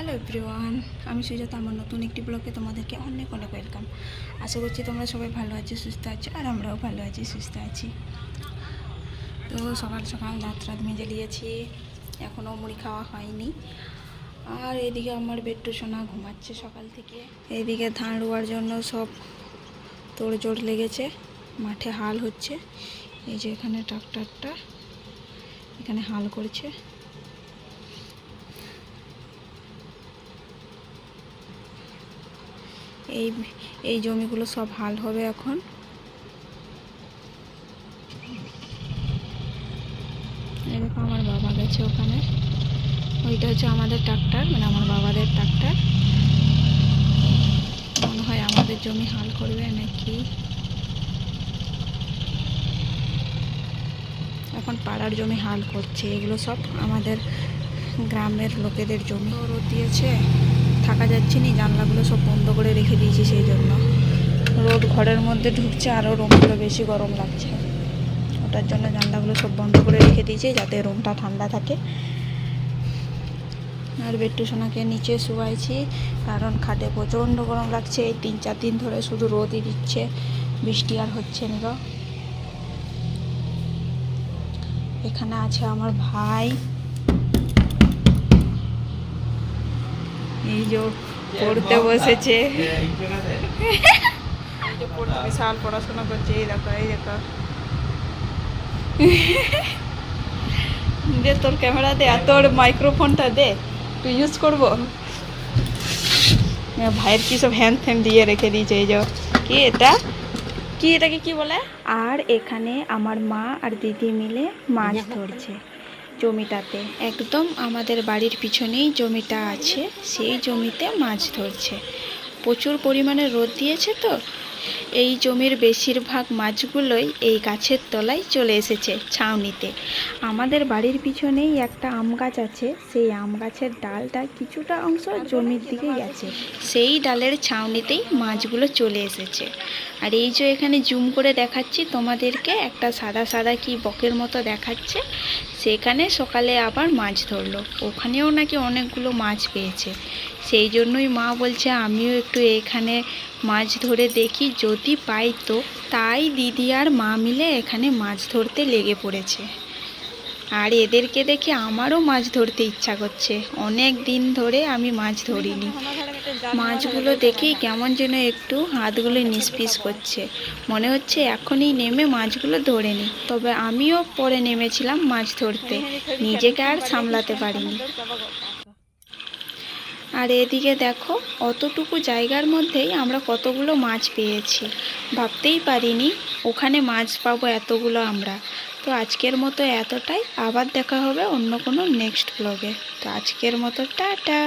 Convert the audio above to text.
Hello everyone আমি সুজাতা আমার নতুন একটি ব্লগে তোমাদেরকে অনেক অনেক ওয়েলকাম আশা করছি তোমরা সবাই ভালো আছো, সুস্থ আছো, আর আমরাও ভালো আছি, সুস্থ আছি। তো সকাল সকাল দাঁত রাত মেজে নিয়েছি এখনও মুড়ি খাওয়া হয়নি। আর এদিকে আমার বেট্টু সোনা ঘুমাচ্ছে সকাল থেকে। এদিকে ধান রোয়ার জন্য সব তোড়জোড় লেগেছে, মাঠে হাল হচ্ছে। এই যে এখানে ট্রাক্টরটা, এখানে হাল করছে। এই এই জমিগুলো সব হাল হবে এখন। দেখো আমার বাবা গেছে ওখানে। ওইটা হচ্ছে আমাদের ট্রাক্টর মানে আমার বাবাদের ট্রাক্টর। মনে হয় আমাদের জমি হাল করবে নাকি? এখন পাড়ার জমি হাল করছে, এগুলো সব আমাদের গ্রামের লোকেদের জমি। রোদ দিয়েছে। থাকা যাচ্ছে না, জানলাগুলো সব বন্ধ করে রেখে দিয়েছি সেই জন্য। রোদ ঘরের মধ্যে ঢুকছে আরও রুমগুলো বেশি গরম লাগছে। ওটার জন্য জানলাগুলো সব বন্ধ করে রেখে দিয়েছি, যাতে রুমটা ঠান্ডা থাকে। আর বেট্টু সোনাকে নিচে শুয়াইছি, কারণ খাটে প্রচণ্ড গরম লাগছে। এই তিন চার দিন ধরে শুধু রোদই দিচ্ছে, বৃষ্টি আর হচ্ছে না এখানে আছে আমার ভাই। এই যে পড়তে বসেছে বিশাল পড়াশোনা করছে এই দেখো এই দেখো দে তোর ক্যামেরা দে আর তোর মাইক্রোফোনটা দে তুই ইউজ করব ভাইয়ের কি সব হ্যান্ড ফ্যান দিয়ে রেখে দিয়েছে এই যে কি এটা কি এটাকে কি বলে আর এখানে আমার মা আর দিদি মিলে মাছ ধরছে জমিটাতে। একদম আমাদের বাড়ির পিছনেই জমিটা আছে, সেই জমিতে মাছ ধরছে। প্রচুর পরিমাণে রোদ দিয়েছে তো এই জমির বেশিরভাগ মাছগুলোই এই গাছের তলায় চলে এসেছে ছাউনিতে। আমাদের বাড়ির পিছনেই একটা আম গাছ আছে। সেই আম গাছের ডালটা কিছুটা অংশ জমির দিকে গেছে। সেই ডালের ছাউনিতেই মাছগুলো চলে এসেছে। আর এই যে এখানে জুম করে দেখাচ্ছি তোমাদেরকে, একটা সাদা সাদা কি বকের মতো দেখাচ্ছে। সেখানে সকালে আবার মাছ ধরলো। ওখানেও নাকি অনেকগুলো মাছ পেয়েছে। সেই জন্যই মা বলছে, আমিও একটু এখানে মাছ ধরে দেখি, যদি পাই তো। তাই দিদি আর মা মিলে এখানে মাছ ধরতে লেগে পড়েছে। আর এদেরকে দেখে আমারও মাছ ধরতে ইচ্ছা করছে। অনেক দিন ধরে আমি মাছ ধরিনি। মাছগুলো দেখেই কেমন যেন একটু হাতগুলো নিষ্পিস করছে। মনে হচ্ছে এখনই নেমে মাছগুলো ধরে নি। তবে আমিও পরে নেমেছিলাম মাছ ধরতে। নিজেকে আর সামলাতে পারিনি। আর এদিকে দেখো, অতটুকু জায়গার মধ্যেই আমরা কতগুলো মাছ পেয়েছি। ভাবতেই পারিনি ওখানে মাছ পাবো এতগুলো আমরা। তো আজকের মতো এতটাই। আবার দেখা হবে অন্য কোনো নেক্সট ব্লগে তো আজকের মতো টাটা।